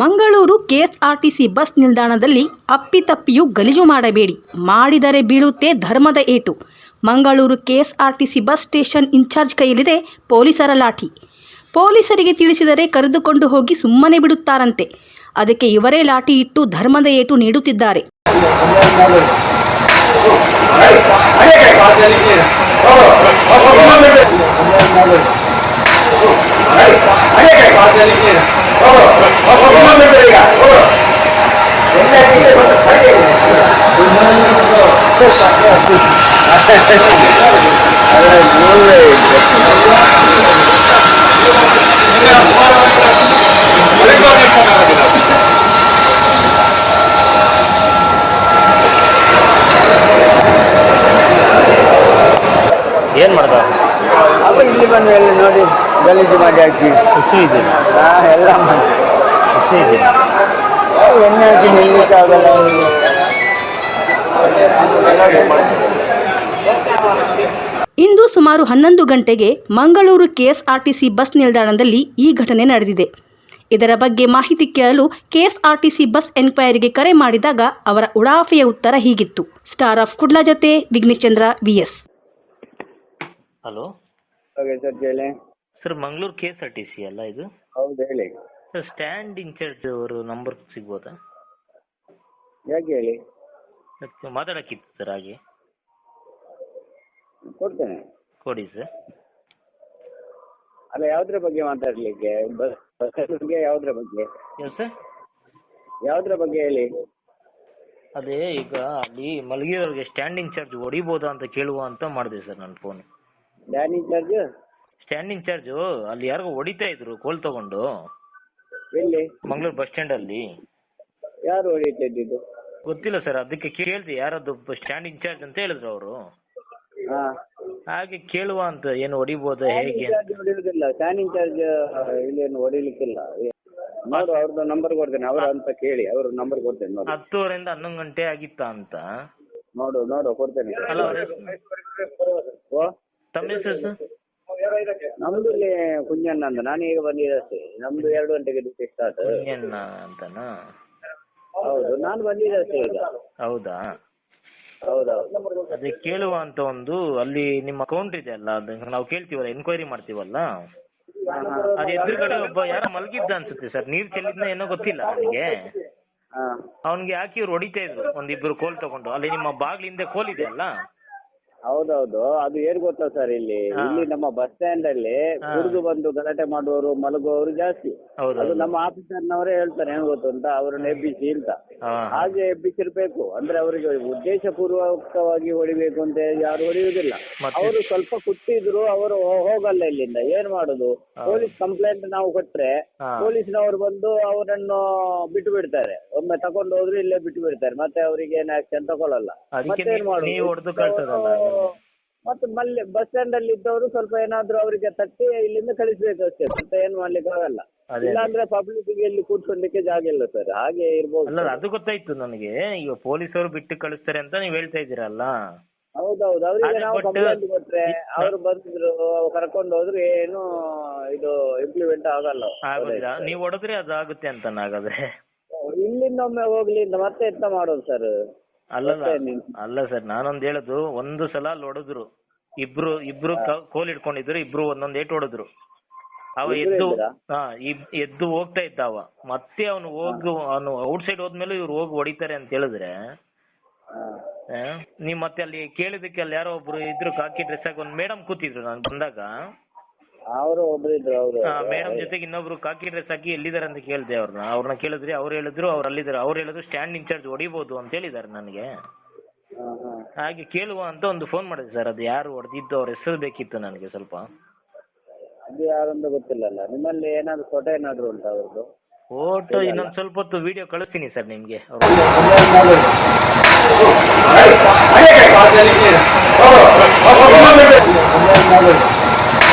Mangaluru KSRTC bus ನಿಲ್ದಾಣದಲ್ಲಿ ಅಪ್ಪಿತಪ್ಪಿಯೂ ಗಲೀಜು ಮಾಡಬೇಡಿ. ಮಾಡಿದರೆ ಬೀಳುತ್ತೆ ಧರ್ಮದ ಏಟು. Mangaluru KSRTC bus station incharge ಕೈಯಲ್ಲಿದೆ ಪೊಲೀಸರ ಲಾಠಿ. ಪೊಲೀಸರಿಗೆ ತಿಳಿಸಿದರೆ ಕರೆದುಕೊಂಡು ಹೋಗಿ ಸುಮ್ಮನೆ ಬಿಡುತ್ತಾರಂತೆ. ಅದಕ್ಕೆ ಇವರೇ ಲಾಠಿ ಇಟ್ಟು ಧರ್ಮದ ಏಟು ನೀಡುತ್ತಿದ್ದಾರೆ. ಏನು ಮಾಡ್ದ ಅಪ್ಪ ಇಲ್ಲಿ ಬಂದು ಎಲ್ಲಿ ನೋಡಿ. ಗಲೀಜು ಮಾಡಿ ಹಾಕಿ. ಹುಚ್ಚು ಇದ್ದೀನಿ ಹಾ, ಎಲ್ಲ ಮಾಡಿ. ಹುಚ್ಚು ಇದ್ದೀನಿ ಎಣ್ಣೆ ಹಾಕಿ ನಿಲ್ಲಿಕ್ಕೆ ಆಗಲ್ಲ. ಇಂದು ಸುಮಾರು ಹನ್ನೊಂದು ಗಂಟೆಗೆ ಮಂಗಳೂರು ಕೆಎಸ್ಆರ್ಟಿಸಿ ಬಸ್ ನಿಲ್ದಾಣದಲ್ಲಿ ಈ ಘಟನೆ ನಡೆದಿದೆ. ಇದರ ಬಗ್ಗೆ ಮಾಹಿತಿ ಕೇಳಲು ಕೆಎಸ್ಆರ್ಟಿಸಿ ಬಸ್ ಎನ್ಕ್ವೈರಿಗೆ ಕರೆ ಮಾಡಿದಾಗ ಅವರ ಉಡಾಫೆಯ ಉತ್ತರ ಹೀಗಿತ್ತು. Star of Kudla Vignesh Chandra VS. Hello. Okay sir ಹೇಳಿ sir Mangaluru K S R T C ಅಲ್ಲ ಇದು? ಹೌದು ಹೇಳಿ. ಸರ್ ಸ್ಟ್ಯಾಂಡ್ ಇನ್ಚಾರ್ಜ್ ಅವರು ನಂಬರ್ ಸಿಗ್ಬೋದಾ? ಯಾಕೆ ಹೇಳಿ? ಅದಕ್ಕೆ ಮಾತಾಡೋಕ್ಕಿತ್ತು ಸರ್ ಹಾಗೆ. ಕೊಡ್ತೇನೆ. ಕೊಡಿ ಸರ್ ಅಲ್ಲ ಯಾವ್ದ್ರ ಬಗ್ಗೆ ಮಾತಾಡ್ಲಿಕ್ಕೆ? ಬಸ್ ಬಗ್ಗೆ ಯಾವ್ದ್ರ ಬಗ್ಗೆ? ಏನು ಸರ್ ಯಾವ್ದ್ರ ಬಗ್ಗೆ ಹೇಳಿ? ಅದೇ ಈಗ ಅಲ್ಲಿ ಮಲಗಿರೋರಿಗೆ ಸ್ಟ್ಯಾಂಡಿಂಗ್ ಚಾರ್ಜ್ ಹೊಡಿಬೋದಾ ಅಂತ ಕೇಳುವ ಅಂತ ಮಾಡಿದೆ ಸರ್ ನನ್ನ phone standing incharge stand charge ಅಲ್ಲಿ ಯಾರಿಗೋ ಹೊಡಿತಾ ಇದ್ರು ಕೋಲ್ ತಗೊಂಡು. ಎಲ್ಲಿ? ಮಂಗಳೂರು ಬಸ್ ಸ್ಟ್ಯಾಂಡಲ್ಲಿ ಯಾರು ಹೊಡಿತಾ ಇದ್ದಿದ್ದು? ಗೊತ್ತಿಲ್ಲ ಸರ್ ಅದಕ್ಕೆ ಕೇಳ್ದೆ ಯಾರದ್ದು ಸ್ಟ್ಯಾಂಡ್ ಇನ್ಚಾರ್ಜ್ ಅಂತ ಹೇಳಿದ್ರು ಅವರು. ಹಾ. ಹಾಗೆ ಕೇಳುವ ಅಂತ ಏನು ಹೊಡಿಬೋದಾ ಹೇಗೆ ಇನ್ಚಾರ್ಜ್ ಹೊಡಿಯೋದಿಲ್ಲ ಸ್ಟ್ಯಾನ್ ಇನ್ಚಾರ್ಜ್ ಇಲ್ಲೇನು ಹೊಡಿಲಿಕ್ಕಿಲ್ಲ. ನೋಡು ಅವ್ರದ್ದು ನಂಬರ್ ಕೊಡ್ತೇನೆ ಅವ್ರ ಅಂತ ಕೇಳಿ ಅವ್ರ ನಂಬರ್ ಕೊಡ್ತೇನೆ ನೋಡು. ಹತ್ತುವರೆಯಿಂದ ಹನ್ನೊಂದು ಗಂಟೆ ಆಗಿತ್ತಾ ಅಂತ. ನೋಡು ನೋಡು ಕೊಡ್ತೇನೆ. ಅಲ್ಲ ಅವ್ರ ತಮ್ಮ ಹೆಸರು ಸರ್ ನಮ್ದು ಇಲ್ಲಿ ಕುಂಜಣ್ಣ ಅಂತ. ನಾನು ಈಗ ಬಂದಿದ್ದಷ್ಟೇ. ನಮ್ದು ಎರಡು ಗಂಟೆಗೆ ಡ್ಯೂಟಿ ಸ್ಟಾರ್ಟ್ ಕುಂಜಣ್ಣ ಅಂತನಾ? ಹೌದು ನಾನು ಬಂದಿದ್ದಷ್ಟೇ ಈಗ. ಹೌದಾ? ಹೌದೌದು. ಅದೇ ಕೇಳುವ ಅಂತ ಒಂದು ಅಲ್ಲಿ ನಿಮ್ಮ ಅಕೌಂಟ್ ಇದೆ ಅಲ್ಲ ಅದನ್ನ ನಾವು ಕೇಳ್ತೀವಲ್ಲ ಎನ್ಕ್ವೈರಿ ಮಾಡ್ತೀವಲ್ಲ? ಅದ್ ಎದುರುಗಡೆ ಒಬ್ಬ ಯಾರೋ ಮಲಗಿದ್ದ ಅನ್ಸುತ್ತೆ ಸರ್. ನೀರ್ ಚೆಲ್ಲಿದ್ನ ಏನೋ ಗೊತ್ತಿಲ್ಲ ನನಗೆ ಅವನಿಗೆ ಹಾಕಿ ಯಾಕೆ ಇವ್ರು ಹೊಡಿತಾ ಇದ್ರು ಒಂದಿಬ್ರು ಕೋಲ್ ತಗೊಂಡು. ಅಲ್ಲಿ ನಿಮ್ಮ ಬಾಗಿಲ ಹಿಂದೆ ಕೋಲ್ ಇದೆ ಅಲ್ಲ? ಹೌದೌದು. ಅದು ಏನ್ ಗೊತ್ತಾ ಸರ್ ಇಲ್ಲಿ? ಹಾ. ಇಲ್ಲಿ ನಮ್ಮ ಬಸ್ ಸ್ಟ್ಯಾಂಡ್ ಅಲ್ಲಿ ಹಾ. ಕುಡಿದು ಬಂದು ಗಲಾಟೆ ಮಾಡುವವರು ಮಲಗುವವರು ಜಾಸ್ತಿ. ಹೌದು ಅದು ನಮ್ಮ ಆಫೀಸರ್ನವರೇ ಹೇಳ್ತಾರೆ ಏನ್ ಗೊತ್ತು ಅಂತ? ಅವರನ್ನ ಎಬ್ಬಿಸಿ ಅಂತ. ಹಾ. ಹಾಗೆ ಎಬ್ಬಿಸಿರ್ಬೇಕು. ಅಂದ್ರೆ ಅವರಿಗೆ ಉದ್ದೇಶಪೂರ್ವಕವಾಗಿ ಹೊಡಿಬೇಕು ಅಂತ ಯಾರು ಹೊಡೆಯುವುದಿಲ್ಲ. ಮತ್ತೆ? ಅವರು ಸ್ವಲ್ಪ ಕುಟ್ಟಿದ್ರು ಅವರು ಹೋ- ಹೋಗಲ್ಲ ಇಲ್ಲಿಂದ. ಏನ್ ಮಾಡುದು. ಪೊಲೀಸ್ ಕಂಪ್ಲೇಂಟ್ ನಾವು ಕೊಟ್ರೆ ಹಾ. ಪೊಲೀಸ್ನವರು ಬಂದು ಅವರನ್ನು ಬಿಟ್ಟು ಬಿಡ್ತಾರೆ ಒಮ್ಮೆ ತಕೊಂಡು ಹೋದ್ರು ಇಲ್ಲೇ ಬಿಟ್ಟು ಬಿಡ್ತಾರೆ ಮತ್ತೆ ಅವರಿಗೆ ಏನು ಆಕ್ಷನ್ ತಗೊಳ್ಳಲ್ಲ ಮತ್ತೆ ಏನ್ ಮಾಡುದು? ನೀವು ಹೊಡ್ದು ಕಳ್ಸೋದಲ್ಲ ಅವರು ಮತ್ತೆ ಮಲ್ಲಿ ಬಸ್ ಸ್ಟ್ಯಾಂಡ್ ಅಲ್ಲಿ ಇದ್ದವರು ಸ್ವಲ್ಪ ಏನಾದ್ರು ಅವರಿಗೆ ತಟ್ಟಿ ಇಲ್ಲಿಂದ ಕಳಿಸ್ಬೇಕು ಅಷ್ಟೇ. ಮತ್ತೆ ಏನ್ ಮಾಡ್ಲಿಕ್ಕೆ ಆಗಲ್ಲ. ಅದೇ. ಇಲ್ಲಾಂದ್ರೆ ಪಬ್ಲಿಕ್ ಇಲ್ಲಿ ಕೂತ್ಕೊಳ್ಳಿಕ್ಕೆ ಜಾಗ ಇಲ್ಲ ಸರ್ ಹಾಗೆ ಇರ್ಬೋದು ಅಲ್ಲ ಅದು ಗೊತ್ತಾಯ್ತು ನನಗೆ. ಈಗ ಪೊಲೀಸರು ಬಿಟ್ಟು ಕಳಿಸ್ತಾರೆ ಅಂತ ನೀವು ಹೇಳ್ತಾ ಇದ್ದೀರಲ್ಲ? ಹೌದೌದು. ಅವರಿಗೆ ಅದೇ ನಾವು but- ಕಂಪ್ಲೇಂಟ್ ಕೊಟ್ರೆ ಅವರು ಬಂದ್ರು ಕರ್ಕೊಂಡು ಹೋದ್ರು ಏನು ಇದು ಇಂಪ್ಲಿಮೆಂಟ್ ಆಗಲ್ಲ. ಆಗೋದಿಲ್ಲ. ನೀವು ಹೊಡೆದ್ರೆ ಅದು ಆಗುತ್ತೆ ಅಂತ ಹಾಗಾದ್ರೆ ಇಲ್ಲಿಂದ ಒಮ್ಮೆ ಹೋಗ್ಲಿ ಮತ್ತೆ ಎಂತ ಮಾಡೋದು ಸರ್ ನೀನ್- ಅಲ್ಲ ಸರ್ ನಾನೊಂದ್ ಹೇಳುದು ಒಂದು ಸಲ ಅಲ್ಲಿ ಹೊಡೆದ್ರು ಇಬ್ರು ಇಬ್ರು ಕೋಲ್ ಹಿಡ್ಕೊಂಡಿದ್ರು ಇಬ್ರು ಒಂದೊಂದ್ ಏಟ್ ಹೊಡೆದ್ರು. ಅವ ಎದ್ದು? ಹಾ ಎದ್ದು ಹೋಗ್ತಾ ಇದ್ದ ಅವ. ಮತ್ತೆ ಅವನು ಹೋಗಿ ಅವನು ಔಟ್ ಸೈಡ್ ಹೋದ್ಮೇಲೆ ಇವ್ರು ಹೋಗಿ ಹೊಡಿತಾರೆ ಅಂತ ಹೇಳಿದ್ರೆ ನೀವ್ ಮತ್ತೆ ಅಲ್ಲಿ ಕೇಳಿದಕ್ಕೆ ಅಲ್ಲಿ ಯಾರೋ ಒಬ್ರು ಇದ್ರು ಕಾಕಿ ಡ್ರೆಸ್ ಹಾಕಿ ಒಂದ್ ಮೇಡಮ್ ಕೂತಿದ್ರು ನಾನು ಬಂದಾಗ. ಅವರು ಒಬ್ರು ಇದ್ರು ಅವರು ಮೇಡಮ್ ಜೊತೆಗೆ ಇನ್ನೊಬ್ರು ಕಾಕಿ ಸಾಕಿ ಎಲ್ಲಿದ್ದಾರೆ ಅಂತ ಕೇಳಿದೆ ಅವ್ರನ್ನ. ಅವ್ರನ್ನ ಕೇಳಿದ್ರೆ ಅವ್ರು ಹೇಳಿದ್ರು ಅವ್ರು ಅಲ್ಲಿದ್ದಾರೆ ಅವ್ರು ಹೇಳಿದ್ರು ಸ್ಟ್ಯಾಂಡ್ ಇನ್ಚಾರ್ಜ್ ಹೊಡಿಬೋದು ಅಂತ ಹೇಳಿದ್ದಾರೆ ನನಗೆ. ಹಾಗೆ ಕೇಳುವ ಅಂತ ಒಂದು ಫೋನ್ ಮಾಡಿದೆ ಸರ್. ಅದು ಯಾರು ಹೊಡೆದಿದ್ದು ಅವ್ರ ಹೆಸರು ಬೇಕಿತ್ತು ನನಗೆ ಸ್ವಲ್ಪ. ಅದು ಯಾರಂತ ಗೊತ್ತಿಲ್ಲಲ್ಲ. ನಿಮ್ಮಲ್ಲಿ ಏನಾದ್ರು ಫೋಟೋ ಏನಾದ್ರು ಉಂಟಾ ಅವ್ರದ್ದು? ಫೋಟೋ ಇನ್ನೊಂದು ಸ್ವಲ್ಪ ಹೊತ್ತು ವಿಡಿಯೋ ಕಳಿಸ್ತೀನಿ ಸರ್ ನಿಮಗೆ.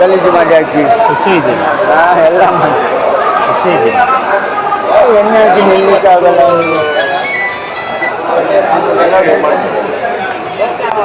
ಗಲೀಜು ಮಾಡಿ ಹಾಕಿ. ಹುಚ್ಚು ಹಾ, ಎಲ್ಲ ಮಾಡಿ. ಹುಚ್ಚು ಇದ್ದೀನಿ ಎಣ್ಣೆ ಹಾಕಿ ನಿಲ್ಲಿಕ್ಕೆ ಆಗಲ್ಲ